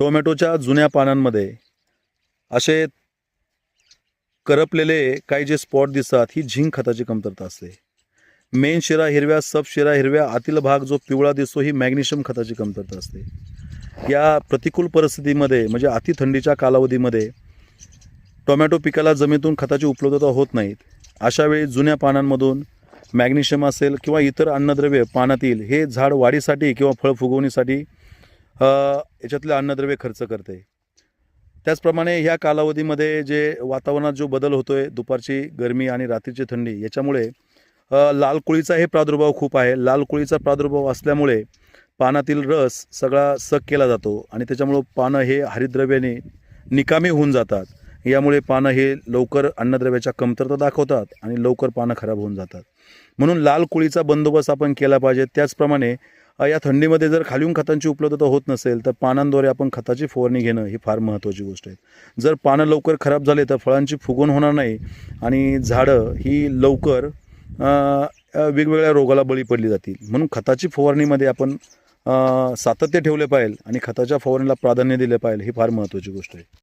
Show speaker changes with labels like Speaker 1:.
Speaker 1: टोमॅटोच्या जुन्या पानांमध्ये असे करपलेले काही जे स्पॉट दिसतात ही झिंक खताची कमतरता असते. मेन शिरा हिरव्या सब शिरा हिरव्या आतील भाग जो पिवळा दिसतो ही मॅग्नेशियम खताची कमतरता असते. या प्रतिकूल परिस्थितीमध्ये म्हणजे अति थंडीच्या कालावधीमध्ये टोमॅटो पिकाला जमिनीतून खताची उपलब्धता होत नाहीत. अशावेळी जुन्या पानांमधून मॅग्नेशियम असेल किंवा इतर अन्नद्रव्य पानातील हे झाड वाढीसाठी किंवा फळ फुगवणीसाठी याच्यातले अन्नद्रव्य खर्च करते. त्याचप्रमाणे ह्या कालावधीमध्ये जे वातावरणात जो बदल होतो आहे दुपारची गरमी आणि रात्रीची थंडी याच्यामुळे लाल कोळीचा हे प्रादुर्भाव खूप आहे. लाल कोळीचा प्रादुर्भाव असल्यामुळे पानातील रस सगळा सक केला जातो आणि त्याच्यामुळं पानं हे हरिद्रव्याने निकामी होऊन जातात. यामुळे पानं हे लवकर अन्नद्रव्याच्या कमतरता दाखवतात आणि लवकर पानं खराब होऊन जातात. म्हणून लाल कोळीचा बंदोबस्त आपण केला पाहिजे. त्याचप्रमाणे या थंडीमध्ये जर खालीहून खतांची उपलब्धता होत नसेल तर पानांद्वारे आपण खताची फवारणी घेणं ही फार महत्त्वाची गोष्ट आहे. जर पानं लवकर खराब झाले तर फळांची फुगवण होणार नाही आणि झाडं ही लवकर वेगवेगळ्या रोगाला बळी पडली जातील. म्हणून खताची फवारणीमध्ये आपण सातत्य ठेवले पाहिजे आणि खताच्या फवारणीला प्राधान्य दिले पाहिजे ही फार महत्त्वाची गोष्ट आहे.